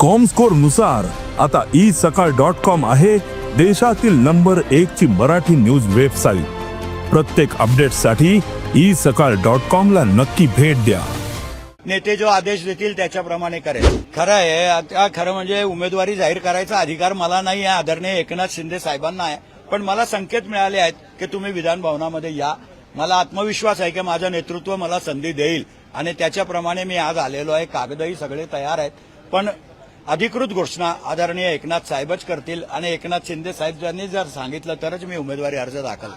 कॉमस्कोरनुसार आता ई सकाळ dot com आहे देशातील नंबर एक ची मराठी न्यूज वेबसाईट प्रत्येक अपडेटसाठी ई सकाळ डॉट कॉम ला नक्की भेट द्या. नेते जो आदेश देतील त्याच्याप्रमाणे करेल. खरं आहे आता खरं म्हणजे उमेदवारी जाहीर करायचा अधिकार मला नाही आहे आदरणीय एकनाथ शिंदे साहेबांना आहे. पण मला संकेत मिळाले आहेत की तुम्ही विधान भवनामध्ये या. मला आत्मविश्वास आहे की माझं नेतृत्व मला संधी देईल. आणि त्याच्याप्रमाणे मी आज आलेलो आहे. कागदही सगळे तयार आहेत. पण अधिकृत घोषणा आदरणीय एकनाथ साहेबच करतील आणि एकनाथ शिंदे साहेब यांनी जर सांगितलं तरच मी उमेदवारी अर्ज दाखल.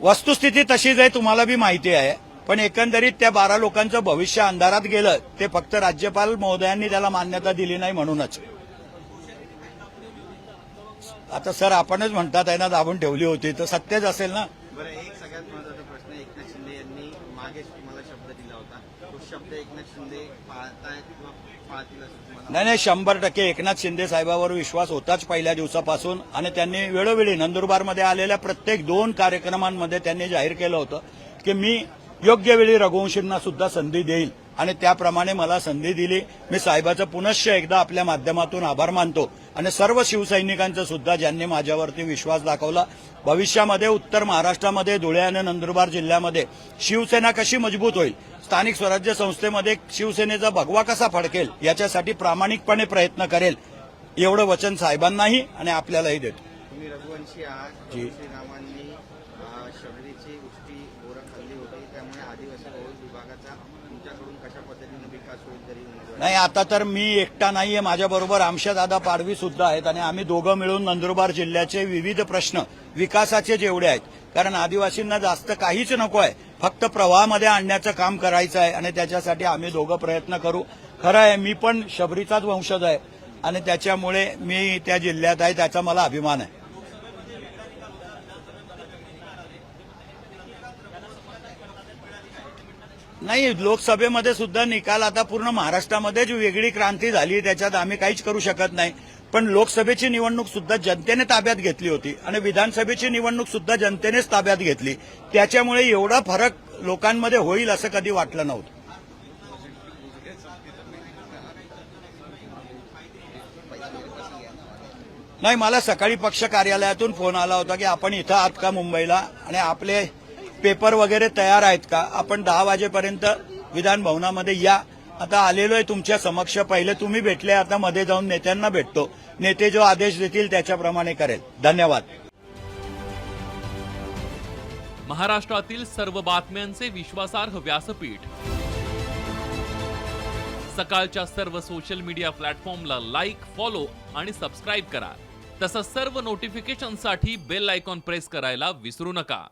वस्तुस्थिती तशीच आहे तुम्हाला बी माहिती आहे पण एकंदरीत त्या बारा लोकांचं भविष्य अंधारात गेलं ते फक्त राज्यपाल महोदयांनी त्याला मान्यता दिली नाही म्हणूनच. आता सर आपणच म्हणतात आहे ना दाबून ठेवली होती तर सत्यच असेल ना बरं एक सगळ्यात महत्त्वाचा प्रश्न एकनाथ शिंदे यांनी मागे तुम्हाला शब्द दिला होता. तो शब्द एकनाथ शिंदे पाळतायत किंवा पाळतील असं नाही नाही शंभर टक्के एकनाथ शिंदे साहेबावर विश्वास होताच पहिल्या दिवसापासून. आणि त्यांनी वेळोवेळी नंदुरबारमध्ये आलेल्या प्रत्येक दोन कार्यक्रमांमध्ये त्यांनी जाहीर केलं होतं की मी योग्य वेळी रघुवंशींना सुद्धा संधी देईल. आणि त्याप्रमाणे मला संधी दिली. मी साहेबाचं पुनश्च एकदा आपल्या माध्यमातून आभार मानतो. आणि सर्व शिवसैनिकांचं सुद्धा ज्यांनी माझ्यावरती विश्वास दाखवला भविष्यामध्ये उत्तर महाराष्ट्रामध्ये धुळे आणि नंदुरबार जिल्ह्यामध्ये शिवसेना कशी मजबूत होईल? स्थानिक स्वराज्य संस्थेमध्ये शिवसेनेचा भगवा कसा फडकेल? याच्यासाठी प्रामाणिकपणे प्रयत्न करेल. एवढं वचन साहेबांनाही आणि आपल्यालाही देतो. त्यामुळे आदिवासी बहुल विभागाचा तुमच्याकडून कशा पद्धतीने विकास होईल? नाही आता तर मी एकटा नाहीये. माझ्याबरोबर दादा पाडवी सुद्धा आहेत आणि आम्ही दोघं मिळून नंदुरबार जिल्ह्याचे विविध प्रश्न विकासाचे जेवढे आहेत. कारण आदिवासींना जास्त काहीच नको आहे. फक्त प्रवाहामध्ये आणण्याचं काम करायचं आहे आणि त्याच्यासाठी आम्ही दोघं प्रयत्न करू. खरं आहे मी पण शबरीचाच वंशज आहे आणि त्याच्यामुळे मी त्या जिल्ह्यात आहे त्याचा मला अभिमान आहे. नाही लोकसभेमध्ये सुद्धा निकाल आता पूर्ण महाराष्ट्रामध्येच वेगळी क्रांती झाली त्याच्यात आम्ही काहीच करू शकत नाही. पण लोकसभेची निवडणूक सुद्धा जनतेने ताब्यात घेतली होती आणि विधानसभेची निवडणूक सुद्धा जनतेनेच ताब्यात घेतली. त्याच्यामुळे एवढा फरक लोकांमध्ये होईल असं कधी वाटलं नव्हतं. नाही मला सकाळी पक्ष कार्यालयातून फोन आला होता की आपण इथं आहात का मुंबईला? आणि आपले पेपर वगैरे तयार आहेत का? आपण दहा वाजेपर्यंत विधान भवनामध्ये या. आता आलेलो आहे तुमच्या समक्ष. पहिले तुम्ही भेटले आता मध्ये जाऊन नेत्यांना भेटतो. नेते जो आदेश देतील त्याच्याप्रमाणे करेल. धन्यवाद. महाराष्ट्रातील सर्व बातम्यांचे विश्वासार्ह व्यासपीठ. सकाळच्या सर्व सोशल मीडिया प्लॅटफॉर्मला लाईक फॉलो आणि सबस्क्राईब करा. तसंच सर्व नोटिफिकेशनसाठी बेल आयकॉन प्रेस करायला विसरू नका.